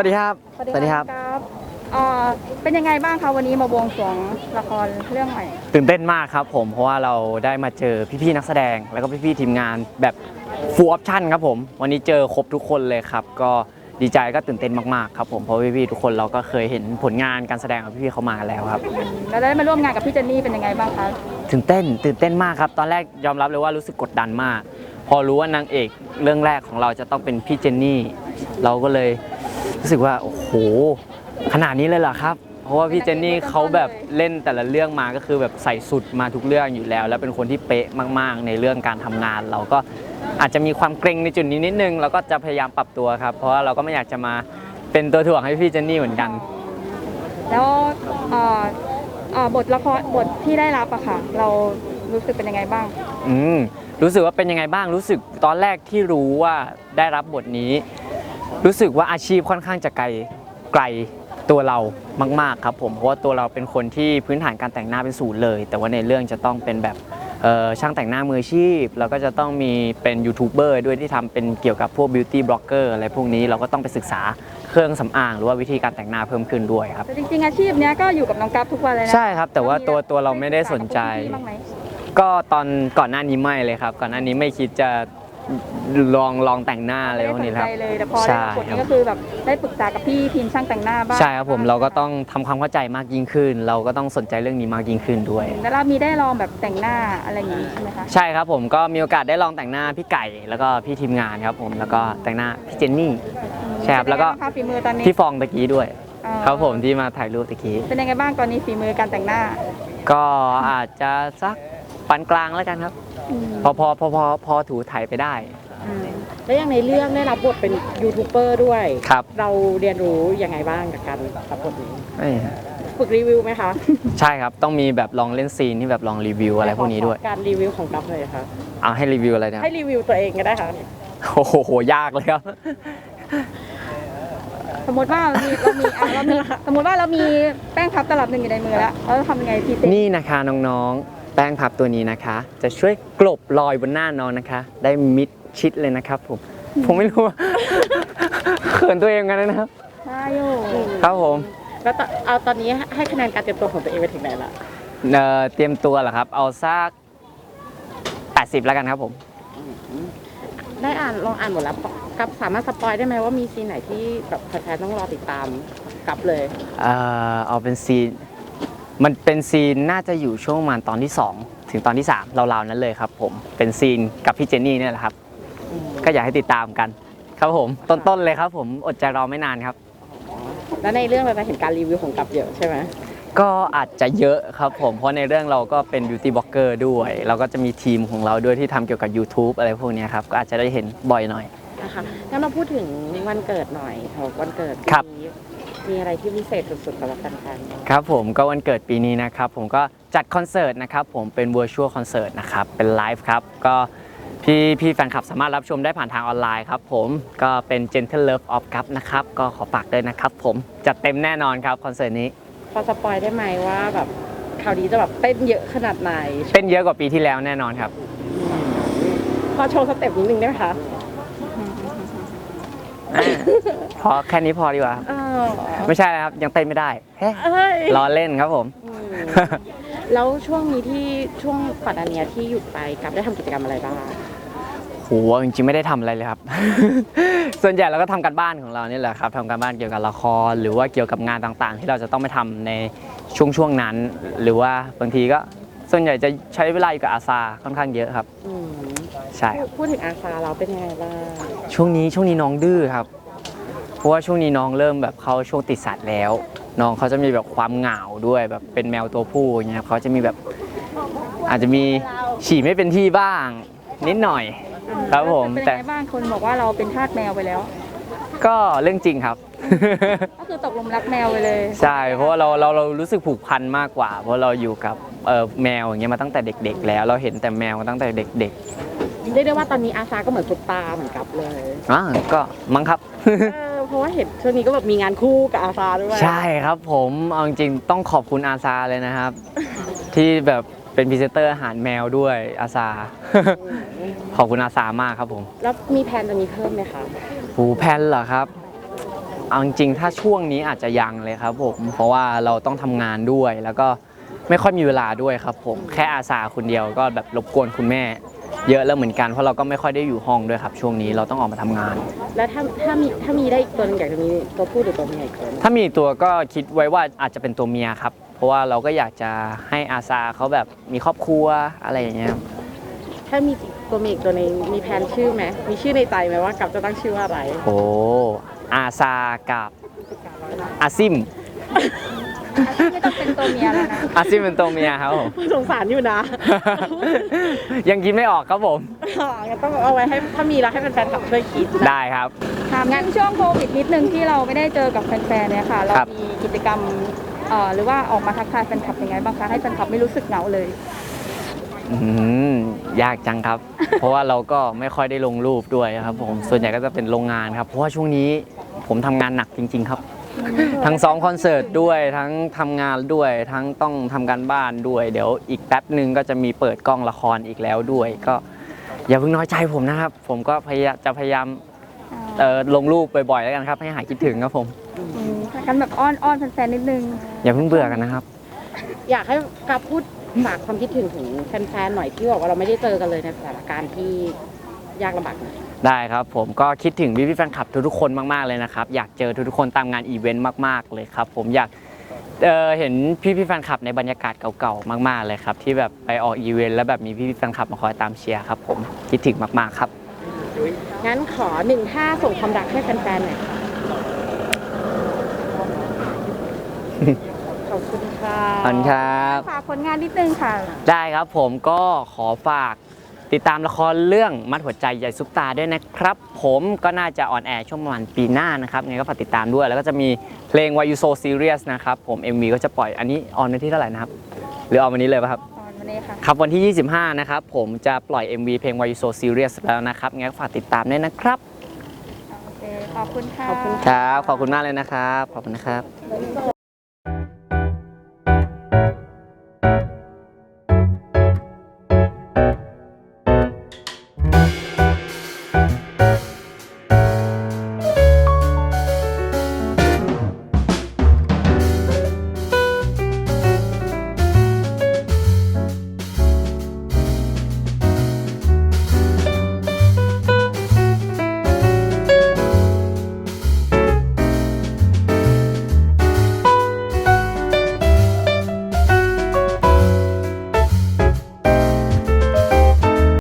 วัสดีครับ สวัสดีครับเอ่อเป็นยังไงบ้างคะวันนี้มาบวงสรวงละครเรื่องใหม่ ตื่นเต้นมากครับผม เพราะว่าเราได้มาเจอพี่ๆนักแสดง แล้วก็พี่ๆทีมงานแบบฟูลออปชั่นครับผม วันนี้เจอครบทุกคนเลยครับ ก็ดีใจก็ตื่นเต้นมากๆครับผม เพราะพี่ๆทุกคนเราก็เคยเห็นผลงานการแสดงของพี่ๆเขามาแล้วครับแล้วได้มาร่วมงานกับพี่เจนนี่เป็นยังไงบ้างคะตื่นเต้น ตื่นเต้นมากครับ ตอนแรกยอมรับเลยว่ารู้สึกกดดันมาก พอรู้ว่านางเอกเรื่องแรกของเราจะต้องเป็นพี่เจนนี่ เราก็เลย รู้สึกว่าโอ้โหขนาดนี้เลยเหรอครับ เพราะว่าพี่เจนนี่เขาแบบเล่นแต่ละเรื่องมาก็คือแบบใส่สุดมาทุกเรื่องอยู่แล้ว แล้วเป็นคนที่เป๊ะมาก ๆ ในเรื่องการทำงาน เราก็อาจจะมีความเกรงในจุดนี้นิดนึงเราก็จะพยายามปรับตัวครับ เพราะว่าเราก็ไม่อยากจะมาเป็นตัวถ่วงให้พี่เจนนี่เหมือนกัน แล้วเอ่อเอ่อบทละครบทที่ได้รับอะค่ะ เรารู้สึกเป็นยังไงบ้าง อืมรู้สึกว่าเป็นยังไงบ้างรู้สึกตอนแรกที่รู้ว่าได้รับบทนี้ รู้สึกว่าอาชีพค่อนข้างจะไกลไกลตัวเรามาก ๆ ครับผมเพราะว่าตัวเราเป็นคนที่พื้นฐานการแต่งหน้าเป็นศูนย์เลย แต่ว่าในเรื่องจะต้องเป็นแบบเอ่อช่างแต่งหน้ามืออาชีพ แล้วก็จะต้องมีเป็นยูทูบเบอร์ด้วยที่ทำเป็นเกี่ยวกับพวกบิวตี้บล็อกเกอร์อะไรพวกนี้เราก็ต้องไปศึกษาเครื่องสำอาง หรือว่าวิธีการแต่งหน้าเพิ่มขึ้นด้วยครับแต่จริงๆอาชีพเนี้ยก็อยู่กับน้องกัฟทุกวันเลยนะใช่ครับ แต่ว่าตัวตัวเราไม่ได้สนใจได้ปรึกษากับพวกพี่ๆบ้างไหมก็ตอนก่อนหน้านี้ไม่เลยครับ ก่อนหน้านี้ไม่คิดจะ ลองลองแต่งหน้าอะไรพวกนี้ครับ ไม่ได้สนใจเลยแต่พอใช่ได้รับบทครันี้บก็คือแบบได้ปรึกษากับพี่ทีมช่างแต่งหน้าบ้างใช่ครับผมเราก็ต้องทำความเข้าใจมากยิ่งขึ้น เราก็ต้องสนใจเรื่องนี้มากยิ่งขึ้นด้วย แล้วเรามีได้ลองแบบแต่งหน้าอะไรอย่างนี้ใช่ไหมคะใช่ครับผมก็มีโอกาสได้ลองแต่งหน้าพี่ไก่ แล้วก็พี่ทีมงานครับผมแล้วก็แต่งหน้าพี่เจนนี่ ใช่ครับแล้วก็ เป็นยังไงางคะฝีมือตอนนี้พี่ฟองตะกี้ด้วยอ๋อครับผมที่มาถ่ายรูปตะกี้ เป็นยังไงบ้างตอนนี้ฝีมือการแต่งหน้าก็อาจจะสักปานกลางแล้วกันครับ พอพอพอพอพอถูถ่ายไปได้แล้วอย่างในเรื่องได้รับบทเป็นยูทูบเบอร์ด้วย ครับเราเรียนรู้ยังไงบ้างกับการรับบทนี้เอ้ยฝึกรีวิวไหมคะใช่ครับต้องมีแบบลองเล่นซีนที่แบบลองรีวิวอะไรพวกนี้ด้วยขอการรีวิวของกัฟเลยค่ะ เอาให้รีวิวอะไรนะครับให้รีวิวตัวเองก็ได้ค่ะ โอ้โหยากเลยครับ สมมติว่าเรามีเรามีอะเรามีสมมติว่าเรามีแป้งพับตลับหนึ่งอยู่ในมือแล้วเราจะทำยังไงพี่เต้นี่นะคะน้องๆแป้งพับตัวนี้นะคะ จะช่วยกลบรอยบนหน้าน้องนะคะ ได้มิดชิดเลยนะครับผม ผมไม่รู้ว่า เขินตัวเองกันนะครับ ใช่โยครับผมแล้วตอนเอาตอนนี้ให้คะแนนการเตรียมตัวของตัวเองไปถึงไหนละเอ่อเตรียมตัวเหรอครับ เอาสัก80 แล้วกันครับผม ได้อ่านลองอ่านหมดแล้วกับสามารถสปอยได้ไหมว่ามีซีนไหนที่แบบแฟนๆต้องรอติดตามกับเลย เอ่อเอาเป็นซีน มันเป็นซีนน่าจะอยู่ช่วงประมาณตอนที่ 2 ถึงตอนที่3ราวๆนั้นเลยครับผมเป็นซีนกับพี่เจนนี่เนี่ยแหละครับ ก็อยากให้ติดตามกัน ครับผมต้นๆเลยครับ ผมอดใจรอไม่นานครับ แล้วในเรื่องเราจะเห็นการรีวิวของกับเยอะใช่ไหมก็อาจจะเยอะครับผม เพราะในเรื่องเราก็เป็นบิวตี้บล็อกเกอร์ด้วย เราก็จะมีทีมของเราด้วยที่ทำเกี่ยวกับ YouTube อะไรพวกเนี้ยครับ ก็อาจจะได้เห็นบ่อยหน่อย นะคะงั้นมาพูดถึงวันเกิดหน่อยของวันเกิดปีครับ นี้ มีอะไรที่พิเศษสุดๆสำหรับแฟนๆบ้างครับผมก็วันเกิดปีนี้นะครับ ผมก็จัดคอนเสิร์ตนะครับ ผมเป็น virtual concert นะครับ เป็นไลฟ์ครับ ก็พี่พี่แฟนคลับสามารถรับชมได้ผ่านทางออนไลน์ครับผมก็เป็น Gentle Love of ครับนะครับ ก็ขอฝากด้วยนะครับผมจัดเต็มแน่นอนครับคอนเสิร์ตนี้พอสปอยได้ไหมว่าแบบคราวนี้จะแบบเต้นเยอะขนาดไหนเต้นเยอะกว่าปีที่แล้วแน่นอนครับ พอโชว์สเต็ปนิดนึงได้ไหมคะอ่าพอแค่นี้พอดีกว่าครับ เออ ไม่ใช่แล้วครับ ยังเต้นไม่ได้เฮ้เอ้ยล้อเล่นครับผมอืมแล้วช่วงนี้ที่ช่วงก่อนอันเนี้ยที่หยุดไปกับได้ทำกิจกรรมอะไรบ้างโหจริงๆไม่ได้ทำอะไรเลยครับ ส่วนใหญ่เราก็ทำการบ้านของเรานี่แหละครับทำการบ้านเกี่ยวกับละคร หรือว่าเกี่ยวกับงานต่างๆ ที่เราจะต้องไปทำในช่วงช่วงๆนั้น หรือว่าบางทีก็ส่วนใหญ่จะใช้เวลาอยู่กับอาซาค่อนข้างเยอะครับอืมใช่ครับพูดถึงอาซาเราเป็นยังไงบ้างช่วงนี้ช่วงนี้น้องดื้อครับ เพราะว่าช่วงนี้น้องเริ่มแบบเข้าช่วงติดสัตว์แล้ว น้องเขาจะมีแบบความเหงาด้วยแบบเป็นแมวตัวผู้อย่างเงี้ยครับเขาจะมีแบบอาจจะมีฉี่ไม่เป็นที่บ้าง นิดหน่อย ครับผมเป็นแต่ยังไงบ้างคนบอกว่าเราเป็นทาสแมวไปแล้ว ก็เรื่องจริงครับ ก็คือตกหลุมรักแมวไปเลย ใช่เพราะว่าเราเราเรารู้สึกผูกพันมากกว่า เพราะเราอยู่กับเอ่อแมวอย่างเงี้ยมาตั้งแต่เด็ก ๆ แล้ว เราเห็นแต่แมวมาตั้งแต่เด็กเรียกได้ว่าตอนนี้อาซาก็เหมือนซุปตาเหมือนกับเลย ๆอ่าก็มั้งครับ เออ เพราะว่าเห็นช่วงนี้ก็แบบมีงานคู่กับอาซาด้วยใช่ครับผมเอาจริงๆต้องขอบคุณอาซาเลยนะครับ ที่แบบเป็นพรีเซนเตอร์อาหารแมวด้วยอาซา ขอบคุณอาซามากครับผมแล้วมีแผนจะมีเพิ่มไหมคะหูแพนเหรอครับเอาจริงๆถ้าช่วงนี้อาจจะยังเลยครับผมเพราะว่าเราต้องทำงานด้วยแล้วก็ไม่ค่อยมีเวลาด้วยครับผมแค่อาสาคนเดียวก็แบบรบกวนคุณแม่ เยอะแล้วเหมือนกันเพราะเราก็ไม่ค่อยได้อยู่ห้องด้วยครับ ช่วงนี้เราต้องออกมาทำงาน แล้วถ้าถ้ามีถ้ามีได้อีกตัวหนึงอยากจะมีตัวผู้หรือตัวเมียอีกตัวหนึ่งถ้ามีตัวก็คิดไว้ว่าอาจจะเป็นตัวเมียครับ เพราะว่าเราก็อยากจะให้อาซาเขาแบบมีครอบครัวอะไรอย่างเงี้ยครับถ้ามีตัวเมียอีกตัวหนึงมีแผนชื่อไหมมีชื่อในใจไหมว่ากับจะตั้งชื่อว่าอะไรโอ้อาซากับอาซิม อาชีพไม่ต้องเป็นตัวเมียแล้วนะ อาซิมเป็นตัวเมียครับผมเพิ่งสงสารอยู่นะ ยังคิดไม่ออกครับผมงั้นต้องเอาไว้ให้ถ้ามีแล้วให้แฟนๆขับช่วยคิดนะ ได้ครับ ถามงั้นช่วงโควิดนิดนึงที่เราไม่ได้เจอกับแฟนๆเนี่ยค่ะ เราครับ มีกิจกรรมเอ่อหรือว่าออกมาทักทายแฟนคลับยังไงบ้างคะให้แฟนคลับไม่รู้สึกเหงาเลยอืมยากจังครับ เพราะว่าเราก็ไม่ค่อยได้ลงรูปด้วยครับผม ส่วนใหญ่ก็จะเป็นโรงงานครับ เพราะว่าช่วงนี้ผมทำงานหนักจริง ๆ ครับ ทั้งซ้อมคอนเสิร์ตด้วยทั้งทำงานด้วย ทั้งต้องทำการบ้านด้วย เดี๋ยวอีกแป๊บหนึ่งก็จะมีเปิดกล้องละครอีกแล้วด้วย ก็อย่าเพิ่งน้อยใจผมนะครับ ผมก็พยายามจะพยายามเอ่อลงรูปบ่อยๆแล้วกันครับ ให้หายคิดถึงครับผม อืมถ้ากันแบบอ้อนอ้อนแฟนๆนิดนึง อย่าเพิ่งเบื่อกันนะครับ อยากให้กับพูดฝากความคิดถึงถึงแฟนๆหน่อยที่บอกว่าเราไม่ได้เจอกันเลยในสถานการณ์ที่ยากลำบากหน่อย ได้ครับผมก็คิดถึงพี่พี่ๆแฟนคลับทุกๆคนมากๆเลยนะครับ อยากเจอทุกๆคนตามงานอีเวนต์มากๆเลยครับ ผมอยากเอ่อเห็นพี่พี่ๆแฟนคลับในบรรยากาศเก่าๆมาก ๆเลยครับ ที่แบบไปออกอีเวนต์แล้วแบบมีพี่พี่ๆแฟนคลับมาคอยตามเชียร์ครับ ผมคิดถึงมากๆครับ งั้นขอหนึ่งท่าส่งความรักให้แฟนๆหน่อยค่ะขอบคุณค่ะขอบคุณครับ ฝากผลงานนิดนึงค่ะ ได้ครับผมก็ขอฝาก ติดตามละครเรื่องมัดหัวใจใหญ่ซุปตาด้วยนะครับ ผมก็น่าจะออนแอร์ช่วงประมาณปีหน้านะครับยังไงก็ฝากติดตามด้วย แล้วก็จะมีเพลง Why You So Serious นะครับ ผม MV ก็จะปล่อยอันนี้ออนวันที่เท่าไหร่นะครับ หรือออนวันนี้เลยป่ะครับตอนวันนี้ค่ะครับวันที่ 25 นะครับ ผมจะปล่อย MV เพลง Why You So Serious แล้วนะครับงั้นก็ฝากติดตามด้วยนะครับโอเคขอบคุณค่ะขอบคุณครับขอบคุณมากเลยนะครับขอบคุณนะครับ